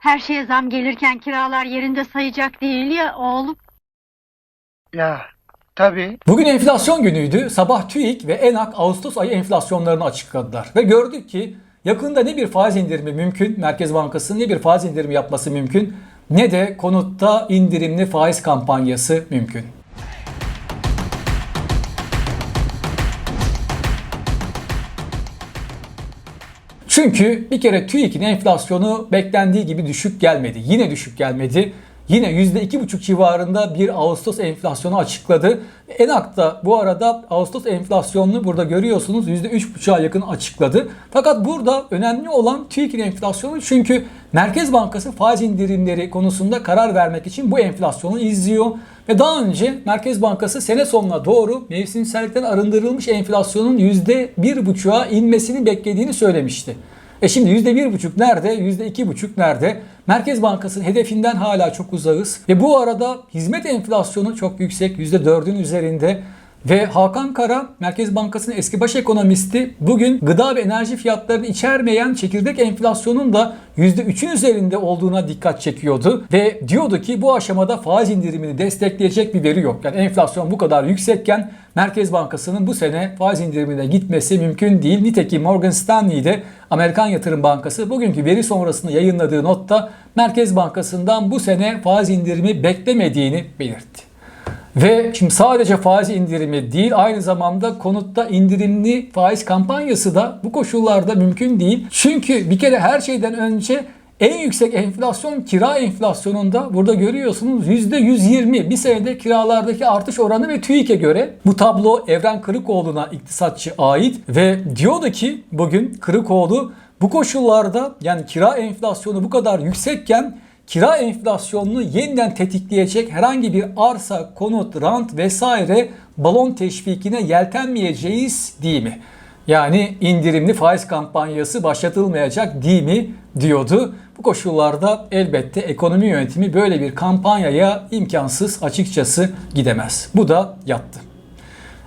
Her şeye zam gelirken kiralar yerinde sayacak değil ya oğlum. Ya tabii. Bugün enflasyon günüydü. Sabah TÜİK ve ENAK Ağustos ayı enflasyonlarını açıkladılar. Ve gördük ki yakında ne bir faiz indirimi mümkün, Merkez Bankası'nın ne bir faiz indirimi yapması mümkün, ne de konutta indirimli faiz kampanyası mümkün. Çünkü bir kere TÜİK'in enflasyonu beklendiği gibi düşük gelmedi. Yine düşük gelmedi. Yine %2,5 civarında bir Ağustos enflasyonu açıkladı. ENAK da bu arada Ağustos enflasyonunu burada görüyorsunuz %3,5'a yakın açıkladı. Fakat burada önemli olan TÜİK'in enflasyonu çünkü Merkez Bankası faiz indirimleri konusunda karar vermek için bu enflasyonu izliyor. Ve daha önce Merkez Bankası sene sonuna doğru mevsimsellikten arındırılmış enflasyonun %1,5'a inmesini beklediğini söylemişti. E şimdi %1,5 nerede? %2,5 nerede? Merkez Bankası'nın hedefinden hala çok uzağız. Ve bu arada hizmet enflasyonu çok yüksek. %4'ün üzerinde. Ve Hakan Kara, Merkez Bankası'nın eski baş ekonomisti bugün gıda ve enerji fiyatlarını içermeyen çekirdek enflasyonun da %3'ün üzerinde olduğuna dikkat çekiyordu. Ve diyordu ki bu aşamada faiz indirimini destekleyecek bir veri yok. Yani enflasyon bu kadar yüksekken Merkez Bankası'nın bu sene faiz indirimine gitmesi mümkün değil. Nitekim Morgan Stanley'de Amerikan Yatırım Bankası bugünkü veri sonrasında yayınladığı notta Merkez Bankası'ndan bu sene faiz indirimi beklemediğini belirtti. Ve şimdi sadece faiz indirimi değil aynı zamanda konutta indirimli faiz kampanyası da bu koşullarda mümkün değil. Çünkü bir kere her şeyden önce en yüksek enflasyon kira enflasyonunda burada görüyorsunuz %120 bir senede kiralardaki artış oranı ve TÜİK'e göre bu tablo Evren Kırıkoğlu'na iktisatçı ait ve diyordu ki bugün Kırıkoğlu bu koşullarda yani kira enflasyonu bu kadar yüksekken kira enflasyonunu yeniden tetikleyecek herhangi bir arsa, konut, rant vesaire balon teşvikine yeltenmeyeceğiz değil mi? Yani indirimli faiz kampanyası başlatılmayacak değil mi diyordu. Bu koşullarda elbette ekonomi yönetimi böyle bir kampanyaya imkansız açıkçası gidemez. Bu da yattı.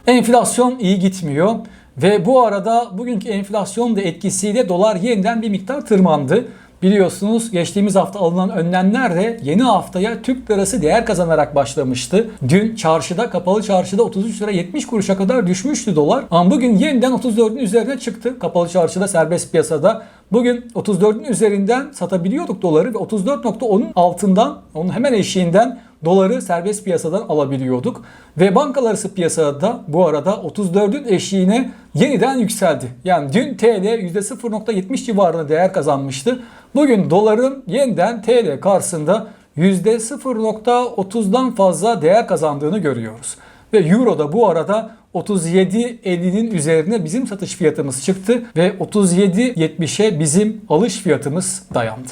Enflasyon iyi gitmiyor ve bu arada bugünkü enflasyon da etkisiyle dolar yeniden bir miktar tırmandı. Biliyorsunuz geçtiğimiz hafta alınan önlemler de yeni haftaya Türk lirası değer kazanarak başlamıştı. Dün çarşıda kapalı çarşıda 33 lira 70 kuruşa kadar düşmüştü dolar. Ama bugün yeniden 34'ün üzerine çıktı. Kapalı çarşıda serbest piyasada. Bugün 34'ün üzerinden satabiliyorduk doları ve 34.10'un altından onun hemen eşiğinden doları serbest piyasadan alabiliyorduk. Ve bankalar arası piyasada bu arada 34'ün eşiğine yeniden yükseldi. Yani dün TL %0.70 civarında değer kazanmıştı. Bugün doların yeniden TL karşısında %0.30'dan fazla değer kazandığını görüyoruz. Ve Euro da bu arada 37.50'nin üzerine bizim satış fiyatımız çıktı ve 37.70'e bizim alış fiyatımız dayandı.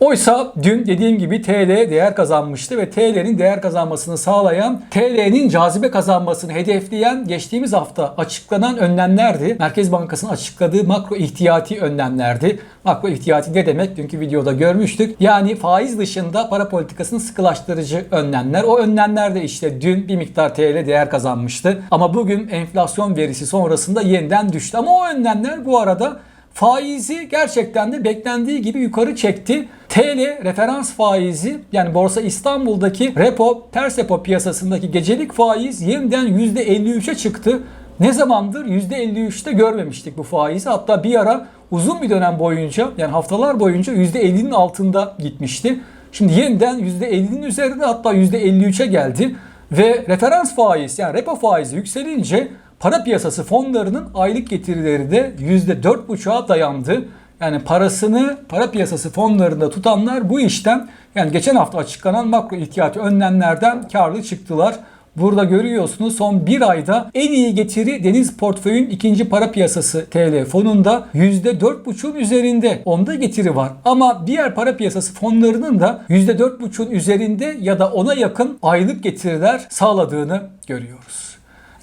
Oysa dün dediğim gibi TL değer kazanmıştı ve TL'nin değer kazanmasını sağlayan, TL'nin cazibe kazanmasını hedefleyen geçtiğimiz hafta açıklanan önlemlerdi. Merkez Bankası'nın açıkladığı makro ihtiyati önlemlerdi. Makro ihtiyati ne demek? Dünkü videoda görmüştük. Yani faiz dışında para politikasının sıkılaştırıcı önlemler. O önlemler de işte dün bir miktar TL değer kazanmıştı. Ama bugün enflasyon verisi sonrasında yeniden düştü. Ama o önlemler bu arada faizi gerçekten de beklendiği gibi yukarı çekti. TL referans faizi yani Borsa İstanbul'daki repo, ters repo piyasasındaki gecelik faiz yeniden %53'e çıktı. Ne zamandır %53'te görmemiştik bu faizi. Hatta bir ara uzun bir dönem boyunca yani haftalar boyunca %50'nin altında gitmişti. Şimdi yeniden %50'nin üzerinde hatta %53'e geldi. Ve referans faiz yani repo faizi yükselince para piyasası fonlarının aylık getirileri de %4,5'a dayandı. Yani parasını para piyasası fonlarında tutanlar bu işten yani geçen hafta açıklanan makro ihtiyati önlemlerden karlı çıktılar. Burada görüyorsunuz son bir ayda en iyi getiri deniz portföyün ikinci para piyasası TL fonunda %4,5'un üzerinde. Onda getiri var. Ama diğer para piyasası fonlarının da %4,5'un üzerinde ya da ona yakın aylık getiriler sağladığını görüyoruz.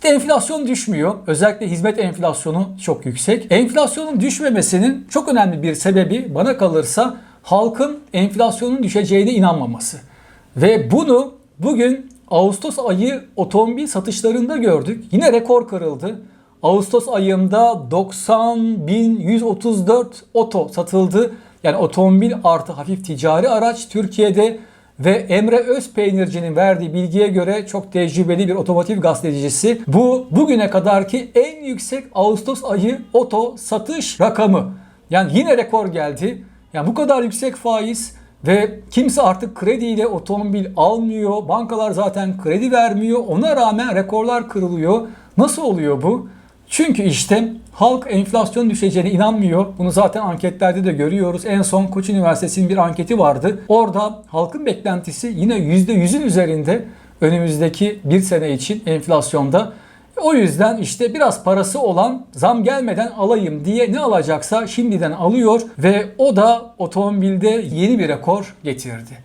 Enflasyon düşmüyor. Özellikle hizmet enflasyonu çok yüksek. Enflasyonun düşmemesinin çok önemli bir sebebi bana kalırsa halkın enflasyonun düşeceğine inanmaması. Ve bunu bugün Ağustos ayı otomobil satışlarında gördük. Yine rekor kırıldı. Ağustos ayında 90.134 oto satıldı. Yani otomobil artı hafif ticari araç Türkiye'de ve Emre Özpeynirci'nin verdiği bilgiye göre çok tecrübeli bir otomotiv gazetecisi. Bu bugüne kadarki en yüksek Ağustos ayı oto satış rakamı. Yani yine rekor geldi. Yani bu kadar yüksek faiz ve kimse artık krediyle otomobil almıyor. Bankalar zaten kredi vermiyor. Ona rağmen rekorlar kırılıyor. Nasıl oluyor bu? Çünkü işte halk enflasyon düşeceğine inanmıyor. Bunu zaten anketlerde de görüyoruz. En son Koç Üniversitesi'nin bir anketi vardı. Orada halkın beklentisi yine %100'ün üzerinde önümüzdeki bir sene için enflasyonda. O yüzden işte biraz parası olan zam gelmeden alayım diye ne alacaksa şimdiden alıyor ve o da otomobilde yeni bir rekor getirdi.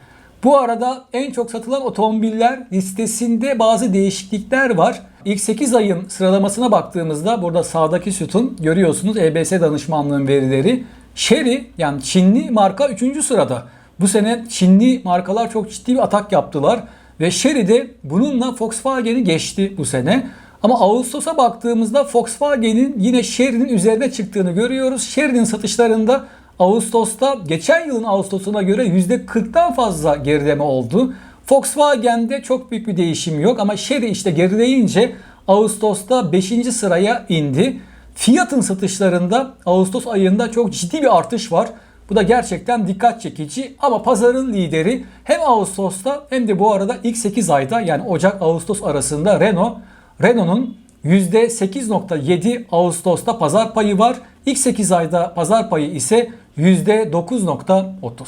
Bu arada en çok satılan otomobiller listesinde bazı değişiklikler var. İlk 8 ayın sıralamasına baktığımızda burada sağdaki sütun görüyorsunuz EBS danışmanlığın verileri. Chery yani Çinli marka 3. sırada. Bu sene Çinli markalar çok ciddi bir atak yaptılar ve Chery de bununla Volkswagen'i geçti bu sene. Ama Ağustos'a baktığımızda Volkswagen'in yine Chery'nin üzerine çıktığını görüyoruz. Chery'nin satışlarında Ağustos'ta geçen yılın Ağustos'una göre %40'tan fazla gerileme oldu. Volkswagen'de çok büyük bir değişim yok ama Chery işte gerileyince Ağustos'ta 5. sıraya indi. Fiat'ın satışlarında Ağustos ayında çok ciddi bir artış var. Bu da gerçekten dikkat çekici ama pazarın lideri hem Ağustos'ta hem de bu arada ilk 8 ayda yani Ocak-Ağustos arasında Renault. Renault'un %8.7 Ağustos'ta pazar payı var. İlk 8 ayda pazar payı ise %9.30.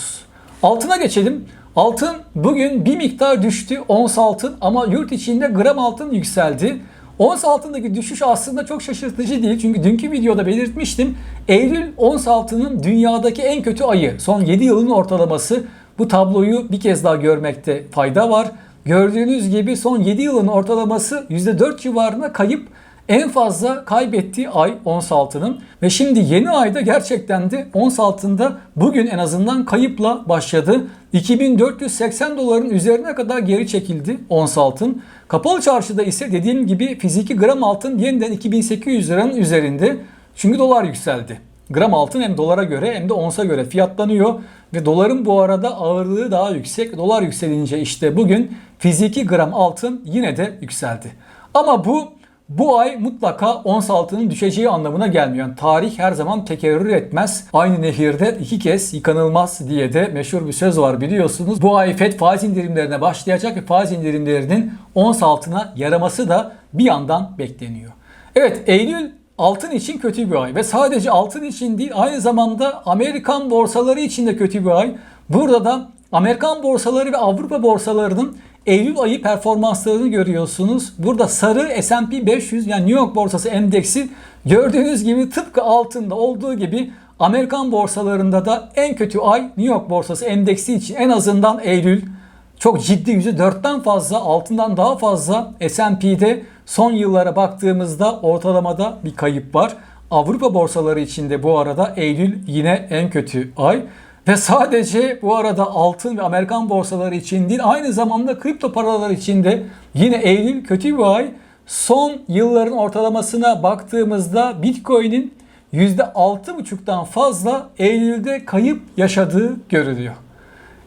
Altına geçelim. Altın bugün bir miktar düştü ons altın ama yurt içinde gram altın yükseldi. Ons altındaki düşüş aslında çok şaşırtıcı değil. Çünkü dünkü videoda belirtmiştim. Eylül ons altının dünyadaki en kötü ayı. Son 7 yılın ortalaması. Bu tabloyu bir kez daha görmekte fayda var. Gördüğünüz gibi son 7 yılın ortalaması %4 civarına kayıp en fazla kaybettiği ay ons altının ve şimdi yeni ayda gerçekten de ons altında bugün en azından kayıpla başladı. 2480 doların üzerine kadar geri çekildi ons altın. Kapalı çarşıda ise dediğim gibi fiziki gram altın yeniden 2800 liranın üzerinde. Çünkü dolar yükseldi. Gram altın hem dolara göre hem de onsa göre fiyatlanıyor ve doların bu arada ağırlığı daha yüksek. Dolar yükselince işte bugün fiziki gram altın yine de yükseldi. Ama bu bu ay mutlaka ons altının düşeceği anlamına gelmiyor. Yani tarih her zaman tekerrür etmez. Aynı nehirde iki kez yıkanılmaz diye de meşhur bir söz var biliyorsunuz. Bu ay FED faiz indirimlerine başlayacak ve faiz indirimlerinin ons altına yaraması da bir yandan bekleniyor. Evet Eylül altın için kötü bir ay ve sadece altın için değil aynı zamanda Amerikan borsaları için de kötü bir ay. Burada da Amerikan borsaları ve Avrupa borsalarının Eylül ayı performanslarını görüyorsunuz. Burada sarı S&P 500 yani New York borsası endeksi gördüğünüz gibi tıpkı altında olduğu gibi Amerikan borsalarında da en kötü ay New York borsası endeksi için en azından Eylül çok ciddi %4'ten fazla altından daha fazla S&P'de son yıllara baktığımızda ortalamada bir kayıp var. Avrupa borsaları içinde bu arada Eylül yine en kötü ay. Ve sadece bu arada altın ve Amerikan borsaları için değil aynı zamanda kripto paralar için de yine Eylül kötü bir ay. Son yılların ortalamasına baktığımızda Bitcoin'in %6,5'tan fazla Eylül'de kayıp yaşadığı görülüyor.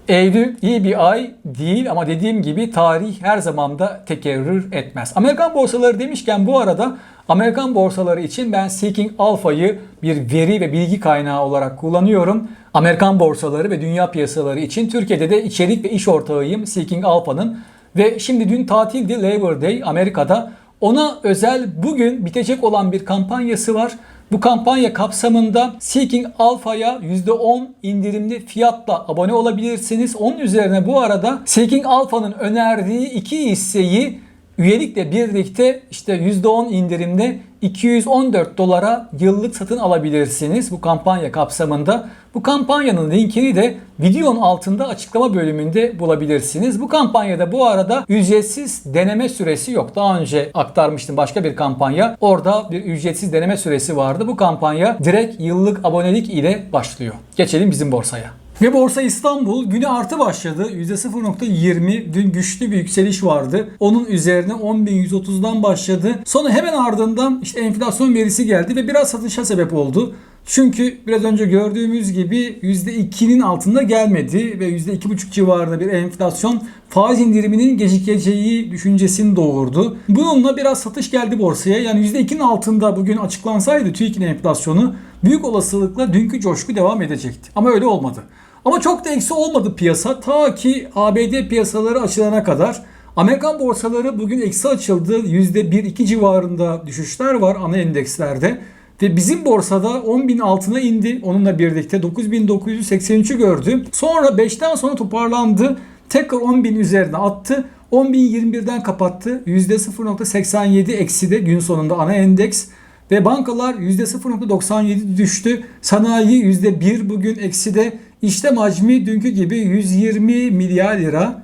Eylül iyi bir ay değil ama dediğim gibi tarih her zaman da tekerrür etmez. Amerikan borsaları demişken bu arada Amerikan borsaları için ben Seeking Alpha'yı bir veri ve bilgi kaynağı olarak kullanıyorum. Amerikan borsaları ve dünya piyasaları için Türkiye'de de içerik ve iş ortağıyım Seeking Alpha'nın. Ve şimdi dün tatildi Labor Day Amerika'da. Ona özel bugün bitecek olan bir kampanyası var. Bu kampanya kapsamında Seeking Alpha'ya %10 indirimli fiyatla abone olabilirsiniz. Onun üzerine bu arada Seeking Alpha'nın önerdiği iki hisseyi üyelikle birlikte işte %10 indirimle 214 dolara yıllık satın alabilirsiniz bu kampanya kapsamında. Bu kampanyanın linkini de videonun altında açıklama bölümünde bulabilirsiniz. Bu kampanyada bu arada ücretsiz deneme süresi yok. Daha önce aktarmıştım başka bir kampanya. Orada bir ücretsiz deneme süresi vardı. Bu kampanya direkt yıllık abonelik ile başlıyor. Geçelim bizim borsaya. Ve Borsa İstanbul güne artı başladı. %0.20 dün güçlü bir yükseliş vardı. Onun üzerine 10.130'dan başladı. Sonra hemen ardından işte enflasyon verisi geldi ve biraz satışa sebep oldu. Çünkü biraz önce gördüğümüz gibi %2'nin altında gelmedi ve %2,5 civarında bir enflasyon faiz indiriminin gecikeceği düşüncesini doğurdu. Bununla biraz satış geldi borsaya. Yani %2'nin altında bugün açıklansaydı TÜİK'in enflasyonu büyük olasılıkla dünkü coşku devam edecekti. Ama öyle olmadı. Ama çok da eksi olmadı piyasa ta ki ABD piyasaları açılana kadar. Amerikan borsaları bugün eksi açıldı. %1-2 civarında düşüşler var ana endekslerde. Ve bizim borsada 10.000 altına indi. Onunla birlikte 9.983'ü gördü. Sonra 5'ten sonra toparlandı. Tekrar 10.000 üzerine attı. 10.021'den kapattı. %0.87 eksi de gün sonunda ana endeks. Ve bankalar %0.97 düştü. Sanayi %1 bugün eksi de. İşlem hacmi dünkü gibi 120 milyar lira.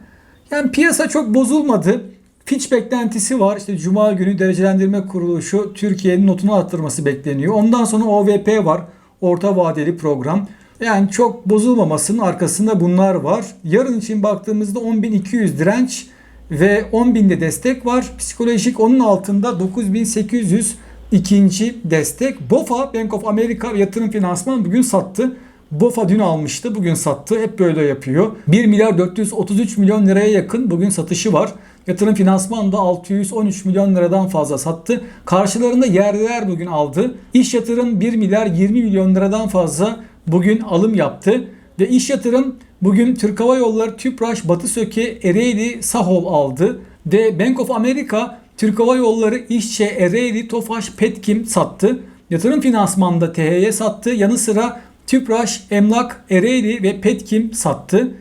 Yani piyasa çok bozulmadı. Fitch beklentisi var. İşte Cuma günü derecelendirme kuruluşu Türkiye'nin notunu arttırması bekleniyor. Ondan sonra OVP var. Orta vadeli program. Yani çok bozulmamasının arkasında bunlar var. Yarın için baktığımızda 10.200 direnç ve 10.000'de destek var. Psikolojik onun altında 9800 ikinci destek. BOFA Bank of America yatırım finansman bugün sattı. BOFA dün almıştı, bugün sattı. Hep böyle yapıyor. 1 milyar 433 milyon liraya yakın bugün satışı var. Yatırım finansman da 613 milyon liradan fazla sattı. Karşılarında yerliler bugün aldı. İş yatırım 1 milyar 20 milyon liradan fazla bugün alım yaptı. Ve iş yatırım bugün Türk Hava Yolları, Tüpraş, Batı Söke, Ereğli, Sahol aldı. Ve Bank of America, Türk Hava Yolları, İşçe, Ereğli, Tofaş, Petkim sattı. Yatırım finansmanda THY sattı. Yanı sıra Tüpraş, Emlak, Ereğli ve Petkim sattı.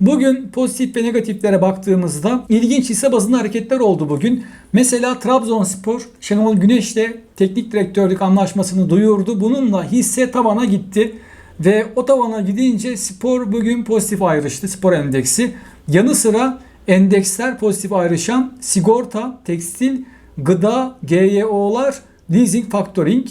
Bugün pozitif ve negatiflere baktığımızda ilginç hisse bazında hareketler oldu bugün. Mesela Trabzonspor Şenol Güneş'le teknik direktörlük anlaşmasını duyurdu. Bununla hisse tavana gitti. Ve o tavana gidince spor bugün pozitif ayrıştı spor endeksi. Yanı sıra endeksler pozitif ayrışan sigorta, tekstil, gıda, GYO'lar, leasing, factoring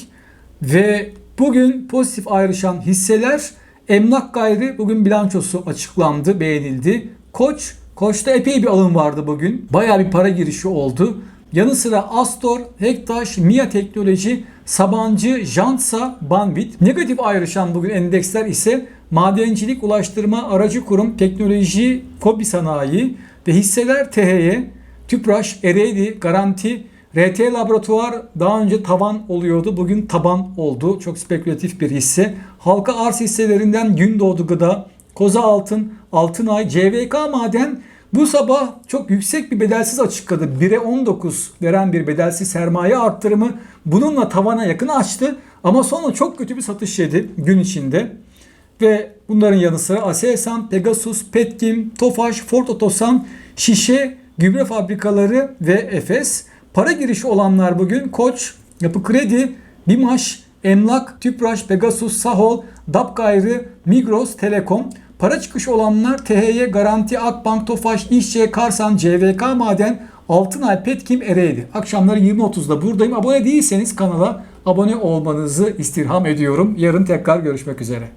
ve bugün pozitif ayrışan hisseler Emlak Gayri bugün bilançosu açıklandı, beğenildi. Koç, Koç'ta epey bir alım vardı bugün. Bayağı bir para girişi oldu. Yanı sıra Astor, Hektaş, Mia Teknoloji, Sabancı, Jansa, Banvit. Negatif ayrışan bugün endeksler ise madencilik, ulaştırma, aracı kurum, teknoloji, kobi sanayi ve hisseler THY, Tüpraş, Ereğli, Garanti, RT Laboratuvar daha önce tavan oluyordu. Bugün taban oldu. Çok spekülatif bir hisse. Halka arz hisselerinden Gündoğdu Gıda, Koza Altın, Altınay, CVK Maden bu sabah çok yüksek bir bedelsiz açıkladı. 1'e 19 veren bir bedelsiz sermaye arttırımı bununla tavana yakın açtı. Ama sonra çok kötü bir satış yedi gün içinde. Ve bunların yanı sıra Aselsan, Pegasus, Petkim, Tofaş, Ford Otosan, Şişe, gübre fabrikaları ve Efes. Para girişi olanlar bugün Koç, Yapı Kredi, Bimaş, Emlak, Tüpraş, Pegasus, Sahol, DAP Gayrı, Migros, Telekom. Para çıkışı olanlar THY, Garanti, Akbank, Tofaş, İşçe, Karsan, CVK Maden, Altınay, Petkim, Ereğli. Akşamları 20.30'da buradayım. Abone değilseniz kanala abone olmanızı istirham ediyorum. Yarın tekrar görüşmek üzere.